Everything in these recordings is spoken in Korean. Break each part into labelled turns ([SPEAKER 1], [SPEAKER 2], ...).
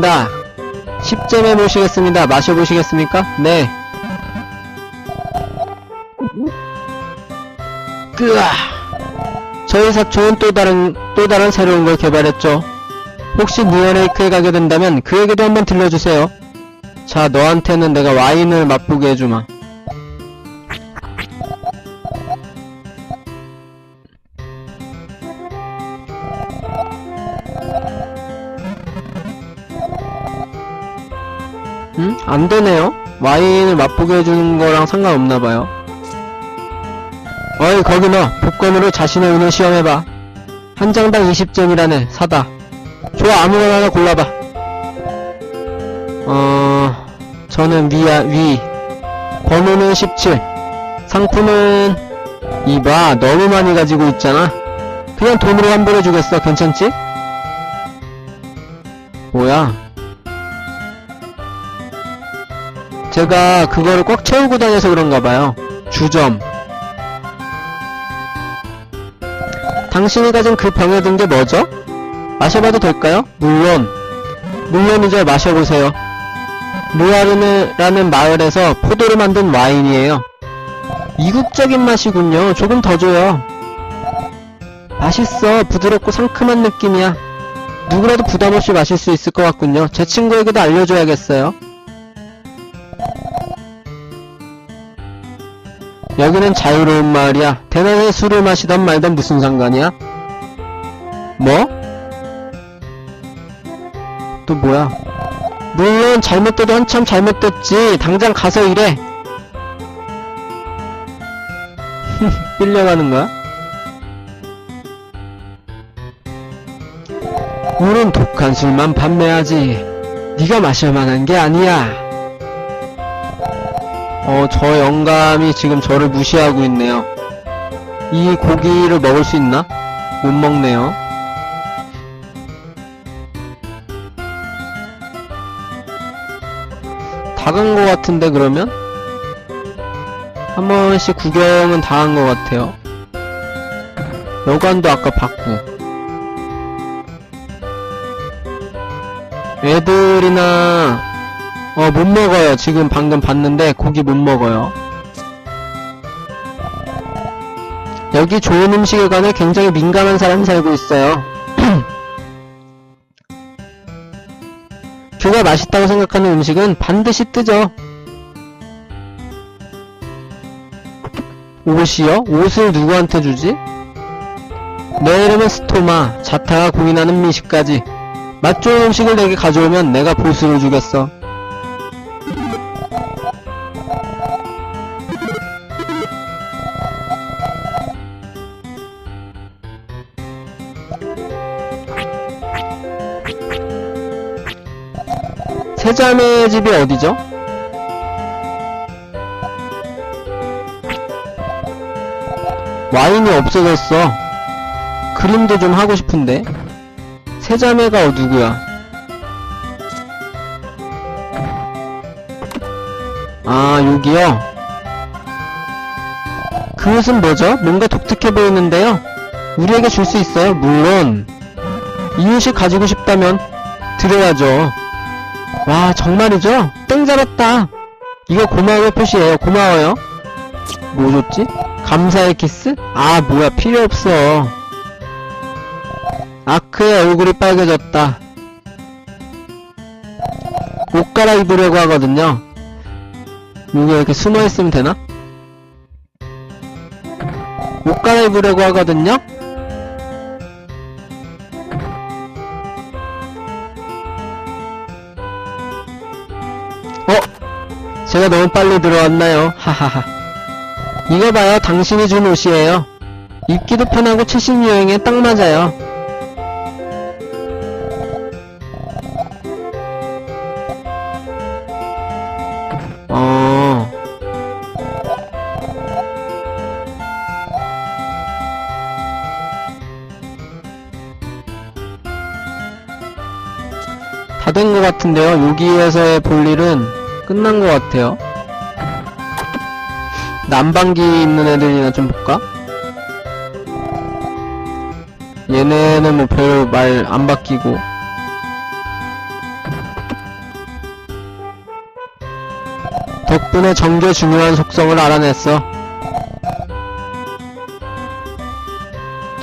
[SPEAKER 1] 다 10점에 모시겠습니다. 마셔보시겠습니까? 네. 끄아. 저희 사촌은 또 다른, 또 다른 새로운 걸 개발했죠. 혹시 니어레이크에 가게 된다면 그 얘기도 한번 들려주세요. 자, 너한테는 내가 와인을 맛보게 해주마. 안 되네요? 와인을 맛보게 해주는 거랑 상관없나봐요. 어이, 거기 너, 복권으로 자신의 운을 시험해봐. 한 장당 20점이라네, 사다. 좋아, 아무거나 하나 골라봐. 어, 저는 위야, 위. 번호는 17. 상품은, 이봐, 너무 많이 가지고 있잖아. 그냥 돈으로 환불해주겠어, 괜찮지? 뭐야? 제가 그거를 꽉 채우고 다녀서 그런가 봐요. 주점. 당신이 가진 그 병에 든 게 뭐죠? 마셔봐도 될까요? 물론. 물론이죠. 마셔보세요. 루아르르라는 마을에서 포도로 만든 와인이에요. 이국적인 맛이군요. 조금 더 줘요. 맛있어. 부드럽고 상큼한 느낌이야. 누구라도 부담없이 마실 수 있을 것 같군요. 제 친구에게도 알려줘야겠어요. 여기는 자유로운 마을이야. 대낮에 술을 마시던 말던 무슨 상관이야? 뭐? 또 뭐야? 물론 잘못돼도 한참 잘못됐지. 당장 가서 일해. 끌려가는 거야? 우린 독한 술만 판매하지. 네가 마실 만한 게 아니야. 어, 저 영감이 지금 저를 무시하고 있네요. 이 고기를 먹을 수 있나? 못 먹네요. 다 간 것 같은데, 그러면? 한 번씩 구경은 다 한 것 같아요. 여관도 아까 봤고. 애들이나 어, 못 먹어요. 지금 방금 봤는데 고기 못 먹어요. 여기 좋은 음식에 관해 굉장히 민감한 사람이 살고 있어요. 그가 맛있다고 생각하는 음식은 반드시 뜨죠. 옷이요? 옷을 누구한테 주지? 내 이름은 스토마. 자타가 고민하는 미식까지. 맛 좋은 음식을 내게 가져오면 내가 보수를 주겠어. 세자매 집이 어디죠? 와인이 없어졌어. 그림도 좀 하고 싶은데. 세자매가 어, 누구야? 아, 여기요? 그것은 뭐죠? 뭔가 독특해 보이는데요? 우리에게 줄 수 있어요? 물론. 이웃이 가지고 싶다면 드려야죠. 와, 정말이죠? 땡 잡았다. 이거 고마움의 표시예요. 고마워요. 뭐 줬지? 감사의 키스? 아, 뭐야, 필요 없어. 아크의 얼굴이 빨개졌다. 옷 갈아입으려고 하거든요. 여기 이렇게 숨어있으면 되나? 옷 갈아입으려고 하거든요? 제가 너무 빨리 들어왔나요? 하하하. 이거 봐요. 당신이 준 옷이에요. 입기도 편하고 최신 유행에 딱 맞아요. 어. 다 된 것 같은데요. 여기에서의 볼 일은 끝난 것 같아요. 난방기 있는 애들이나 좀 볼까? 얘네는 뭐 별로 말 안 바뀌고. 덕분에 정조 중요한 속성을 알아냈어.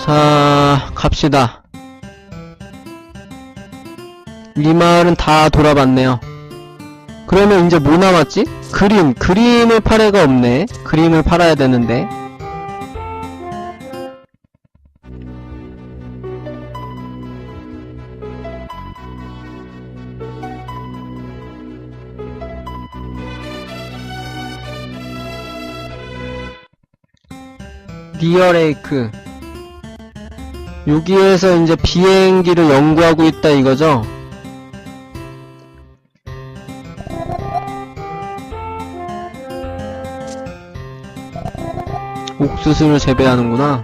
[SPEAKER 1] 자 갑시다. 이 마을은 다 돌아봤네요. 그러면 이제 뭐 남았지? 그림. 그림을 팔 애가 없네. 그림을 팔아야 되는데. 리어레이크. 여기에서 이제 비행기를 연구하고 있다 이거죠? 옥수수를 재배하는구나.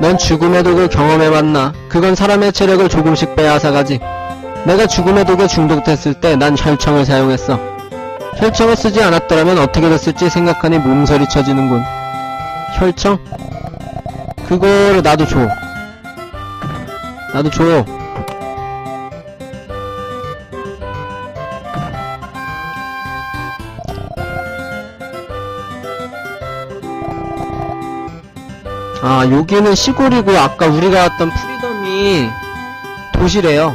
[SPEAKER 1] 넌 죽음의 독을 경험해봤나? 그건 사람의 체력을 조금씩 빼앗아가지. 내가 죽음의 독에 중독됐을 때 난 혈청을 사용했어. 혈청을 쓰지 않았더라면 어떻게 됐을지 생각하니 몸서리 쳐지는군. 혈청? 그거를 나도 줘. 나도 줘. 아, 여기는 시골이고 아까 우리가 왔던 프리덤이 도시래요.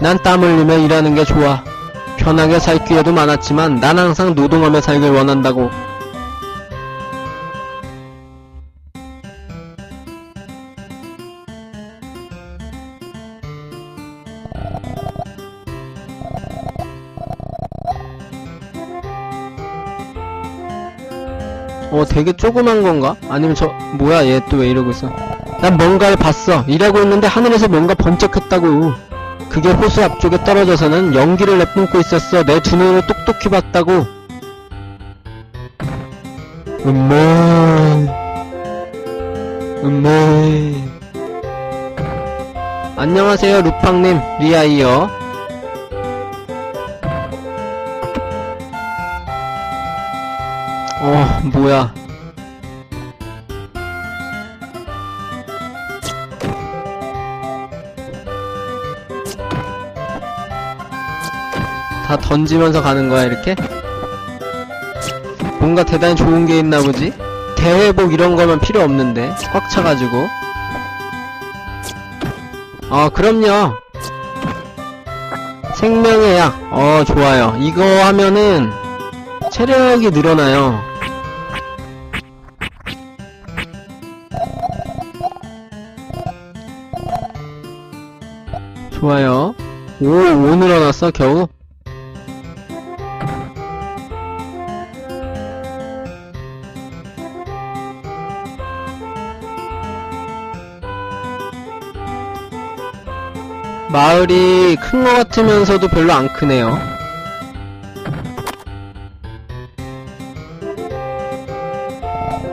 [SPEAKER 1] 난 땀 흘리며 일하는 게 좋아. 편하게 살 기회도 많았지만 난 항상 노동하며 살길 원한다고. 어, 되게 조그만 건가? 아니면 저, 뭐야, 얘 또 왜 이러고 있어? 난 뭔가를 봤어. 일하고 있는데 하늘에서 뭔가 번쩍했다고. 그게 호수 앞쪽에 떨어져서는 연기를 내뿜고 있었어. 내 두 눈을 똑똑히 봤다고. 음모. 음모. 안녕하세요, 루팡님. 리아이요. 어, 뭐야. 다 던지면서 가는 거야, 이렇게? 뭔가 대단히 좋은 게 있나 보지? 대회복 이런 거면 필요 없는데. 꽉 차가지고. 어, 그럼요. 생명의 약. 어, 좋아요. 이거 하면은, 체력이 늘어나요. 좋아요. 오, 5 늘어났어, 겨우? 마을이 큰 것 같으면서도 별로 안 크네요.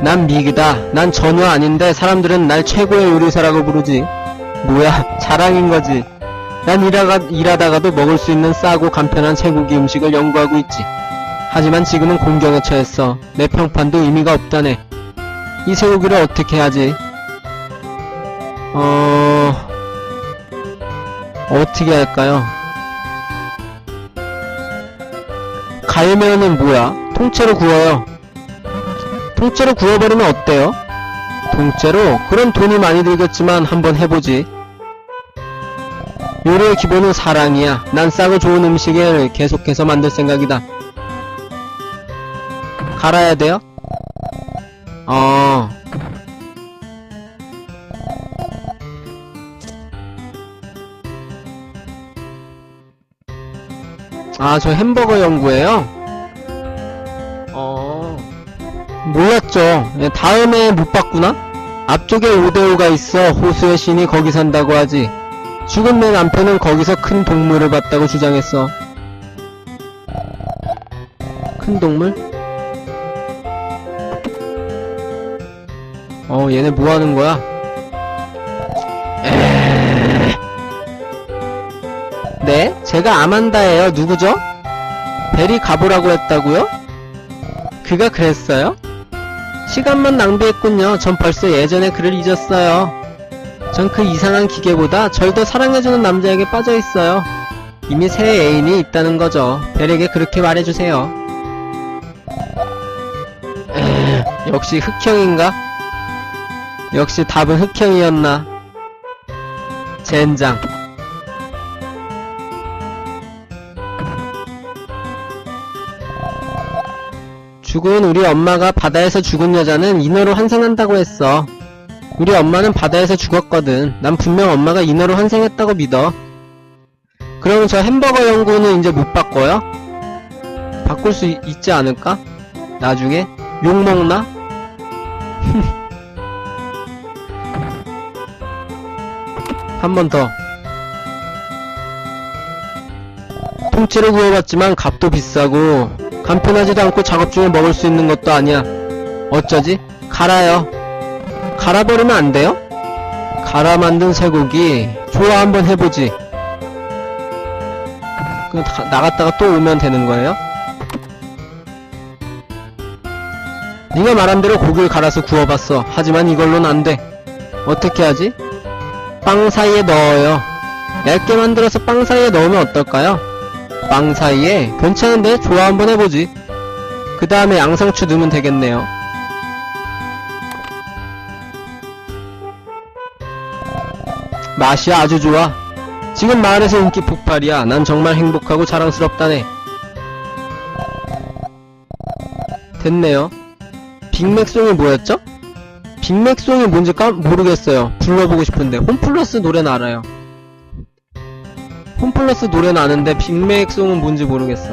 [SPEAKER 1] 난 미기다. 난 전혀 아닌데 사람들은 날 최고의 요리사라고 부르지. 뭐야, 자랑인 거지. 난 일하가, 일하다가도 먹을 수 있는 싸고 간편한 쇠고기 음식을 연구하고 있지. 하지만 지금은 공경에 처했어. 내 평판도 의미가 없다네. 이 쇠고기를 어떻게 하지? 어... 어떻게 할까요? 갈면은 뭐야? 통째로 구워요. 통째로 구워버리면 어때요? 통째로? 그럼 돈이 많이 들겠지만 한번 해보지. 요리의 기본은 사랑이야. 난 싸고 좋은 음식을 계속해서 만들 생각이다. 갈아야 돼요? 어. 아, 저 햄버거 연구예요? 몰랐죠. 예, 다음에 못 봤구나? 앞쪽에 오데오가 있어. 호수의 신이 거기 산다고 하지. 죽은 내 남편은 거기서 큰 동물을 봤다고 주장했어. 큰 동물? 어, 얘네 뭐 하는 거야? 네? 제가 아만다예요. 누구죠? 베리 가보라고 했다고요? 그가 그랬어요? 시간만 낭비했군요. 전 벌써 예전에 그를 잊었어요. 전 그 이상한 기계보다 절 더 사랑해주는 남자에게 빠져있어요. 이미 새 애인이 있다는 거죠. 벨에게 그렇게 말해주세요. 역시 흑형인가? 역시 답은 흑형이었나? 젠장. 죽은 우리 엄마가 바다에서 죽은 여자는 인어로 환생한다고 했어. 우리 엄마는 바다에서 죽었거든. 난 분명 엄마가 인어로 환생했다고 믿어. 그럼 저 햄버거 연구는 이제 못 바꿔요? 바꿀 수 있, 있지 않을까? 나중에? 욕먹나? 한 번 더. 통째로 구워봤지만 값도 비싸고 간편하지도 않고 작업 중에 먹을 수 있는 것도 아니야. 어쩌지? 갈아요. 갈아버리면 안 돼요? 갈아 만든 쇠고기 좋아 한번 해보지. 그 다- 나갔다가 또 오면 되는 거예요? 네가 말한 대로 고기를 갈아서 구워봤어. 하지만 이걸로는 안 돼. 어떻게 하지? 빵 사이에 넣어요. 얇게 만들어서 빵 사이에 넣으면 어떨까요? 빵 사이에 괜찮은데 좋아 한번 해보지. 그 다음에 양상추 넣으면 되겠네요. 맛이 아주 좋아. 지금 마을에서 인기 폭발이야. 난 정말 행복하고 자랑스럽다네. 됐네요. 빅맥송이 뭐였죠? 빅맥송이 뭔지 까, 모르겠어요. 불러보고 싶은데. 홈플러스 노래는 알아요. 홈플러스 노래는 아는데 빅맥송은 뭔지 모르겠어.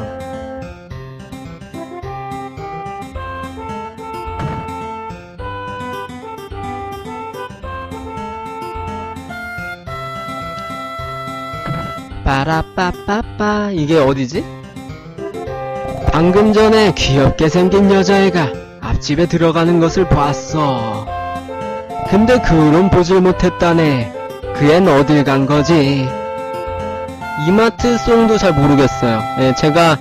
[SPEAKER 1] 빠라빠빠빠 이게 어디지? 방금 전에 귀엽게 생긴 여자애가 앞집에 들어가는 것을 봤어. 근데 그는 보질 못했다네. 그앤 어딜 간 거지? 이마트 송도 잘 모르겠어요. 예, 제가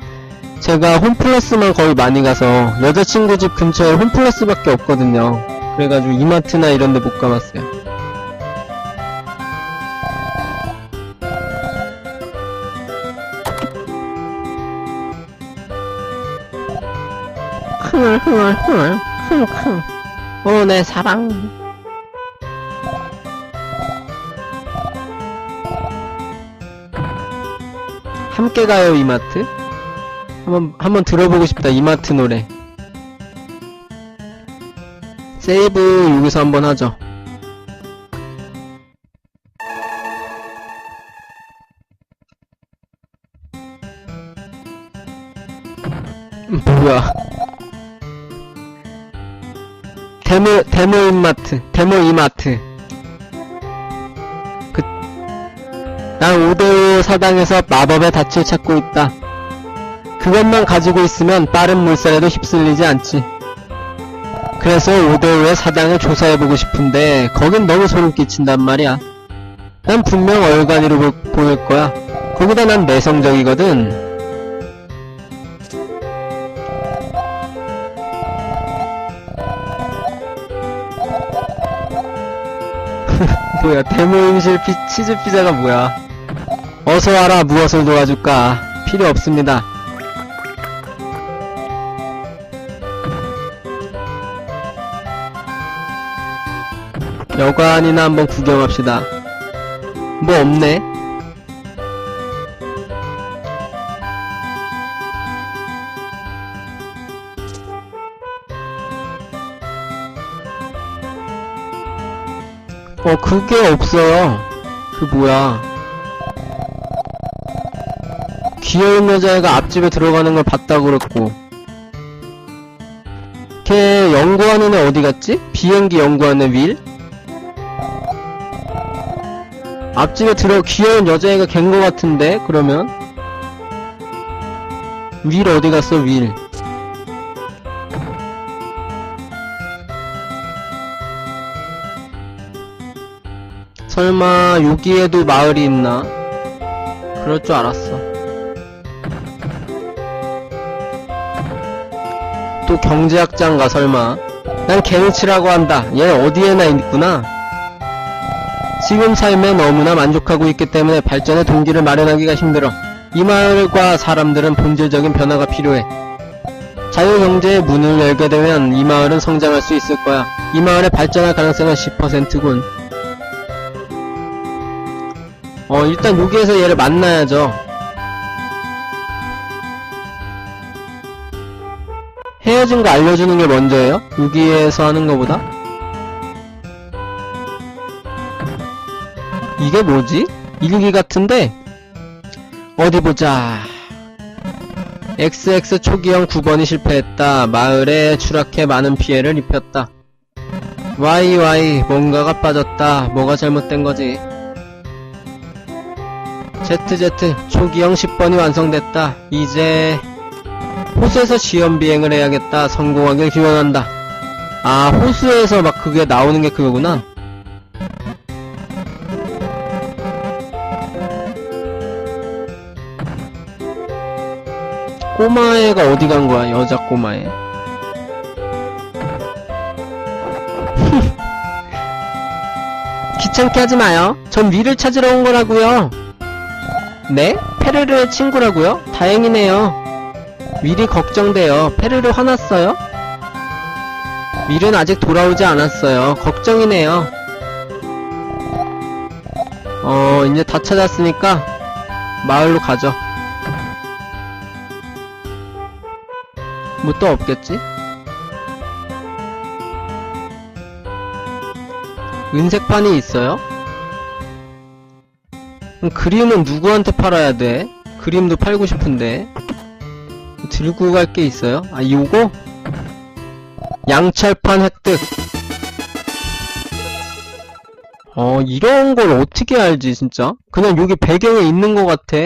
[SPEAKER 1] 제가 홈플러스만 거의 많이 가서 여자친구 집 근처에 홈플러스밖에 없거든요. 그래가지고 이마트나 이런 데 못 가봤어요. 흥얼흥얼흥얼 흥흥 어내 사랑 함께 가요 이마트? 한번 한번 들어보고 싶다 이마트 노래. 세이브 여기서 한번 하죠. 음, 뭐야? 데모 데모 이마트 데모 이마트 난 오데오 사당에서 마법의 닻을 찾고 있다. 그것만 가지고 있으면 빠른 물살에도 휩쓸리지 않지. 그래서 오데오의 사당을 조사해보고 싶은데 거긴 너무 소름 끼친단 말이야. 난 분명 얼간이로 보, 보낼 거야. 거기다 난 내성적이거든. 뭐야 대모임실 피, 치즈 피자가 뭐야 어서 와라 무엇을 도와줄까? 필요 없습니다. 여관이나 한번 구경합시다. 뭐 없네? 어 그게 없어요. 그 뭐야 귀여운 여자애가 앞집에 들어가는 걸 봤다고 그랬고 걔 연구하는 애 어디 갔지? 비행기 연구하는 애 윌? 앞집에 들어 귀여운 여자애가 갠 거 같은데 그러면 윌 어디 갔어 윌 설마 여기에도 마을이 있나? 그럴 줄 알았어. 또 경제학자인가 설마? 난 게니치라고 한다. 얘 어디에나 있구나. 지금 삶에 너무나 만족하고 있기 때문에 발전의 동기를 마련하기가 힘들어. 이 마을과 사람들은 본질적인 변화가 필요해. 자유경제의 문을 열게 되면 이 마을은 성장할 수 있을 거야. 이 마을의 발전할 가능성은 10%군. 어, 일단 여기에서 얘를 만나야죠. 헤어진 거 알려주는 게 먼저예요? 여기에서 하는 거보다? 이게 뭐지? 일기 같은데? 어디 보자. XX 초기형 9번이 실패했다. 마을에 추락해 많은 피해를 입혔다. YY 뭔가가 빠졌다. 뭐가 잘못된 거지? ZZ 초기형 10번이 완성됐다. 이제 호수에서 시험 비행을 해야겠다. 성공하길 기원한다. 아, 호수에서 막 그게 나오는 게 그거구나. 꼬마애가 어디 간 거야, 여자 꼬마애. 귀찮게 하지 마요. 전 위를 찾으러 온 거라고요. 네? 페르르의 친구라고요? 다행이네요. 윌이 걱정돼요. 페르르 화났어요? 윌은 아직 돌아오지 않았어요. 걱정이네요. 어, 이제 다 찾았으니까 마을로 가죠. 뭐 또 없겠지? 은색판이 있어요? 그림은 누구한테 팔아야 돼? 그림도 팔고 싶은데. 들고 갈 게 있어요? 아, 요거? 양철판 획득. 어, 이런 걸 어떻게 알지, 진짜? 그냥 여기 배경에 있는 것 같아.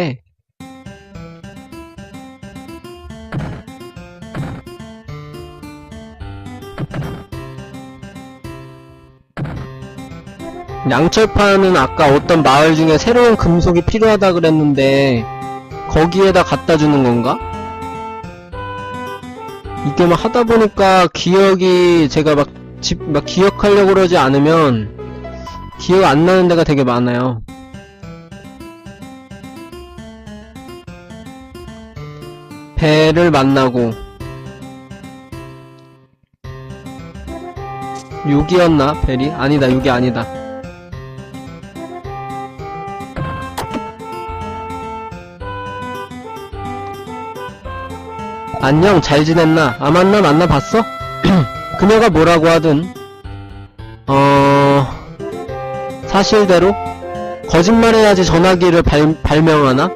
[SPEAKER 1] 양철판은 아까 어떤 마을 중에 새로운 금속이 필요하다 그랬는데, 거기에다 갖다 주는 건가? 이게 막 하다 보니까 기억이 제가 막, 집, 막 기억하려고 그러지 않으면 기억 안 나는 데가 되게 많아요. 배를 만나고 여기였나? 벨이? 아니다, 여기 아니다. 안녕, 잘 지냈나? 아, 만나, 만나봤어? 그녀가 뭐라고 하든, 어, 사실대로? 거짓말해야지 전화기를 발, 발명하나?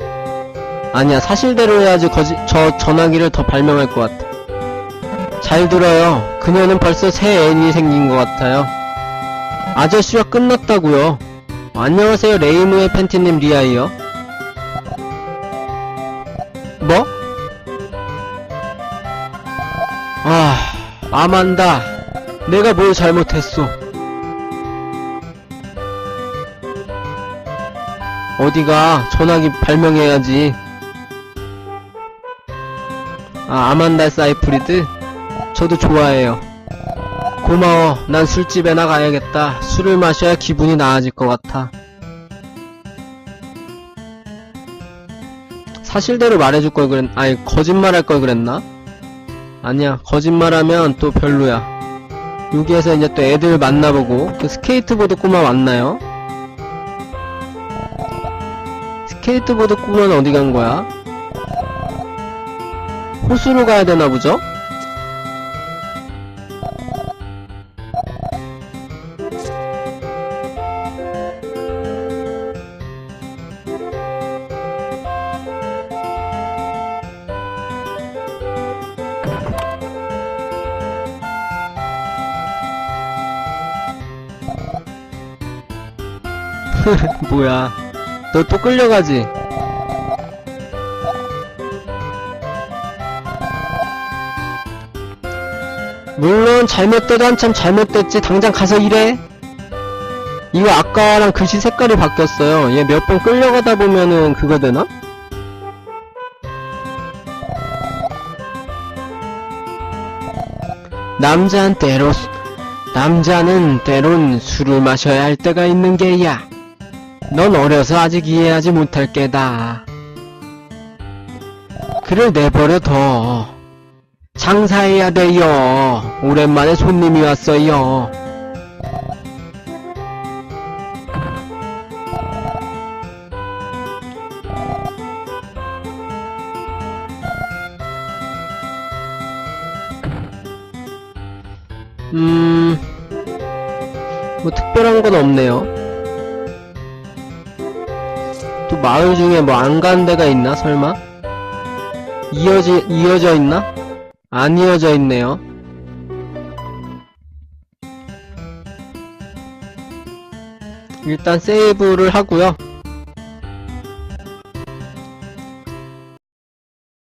[SPEAKER 1] 아니야, 사실대로 해야지 거짓, 저 전화기를 더 발명할 것 같아. 잘 들어요. 그녀는 벌써 새 애인이 생긴 것 같아요. 아저씨와 끝났다고요. 안녕하세요, 레이무의 팬티님 리아이요. 아만다. 내가 뭘 잘못했어. 어디가 전화기 발명해야지. 아, 아만다 사이프리드? 저도 좋아해요. 고마워. 난 술집에 나가야겠다. 술을 마셔야 기분이 나아질 것 같아. 사실대로 말해줄 걸 그랬, 아니, 거짓말 할 걸 그랬나? 아니야 거짓말하면 또 별로야 여기에서 이제 또 애들 만나보고 그 스케이트보드 꼬마 왔나요? 스케이트보드 꼬마는 어디 간 거야? 호수로 가야 되나 보죠? 뭐야 너 또 끌려가지? 물론 잘못돼도 한참 잘못됐지 당장 가서 일해 이거 아까랑 글씨 색깔이 바뀌었어요 얘 몇 번 끌려가다 보면은 그거 되나? 남자는 때로, 수- 남자는 때론 술을 마셔야 할 때가 있는 게야. 넌 어려서 아직 이해하지 못할 게다. 그를 내버려 둬. 장사해야 돼요. 오랜만에 손님이 왔어요. 음, 뭐 특별한 건 없네요. 마을 중에 뭐 안 간 데가 있나, 설마? 이어지, 이어져 있나? 안 이어져 있네요. 일단 세이브를 하고요.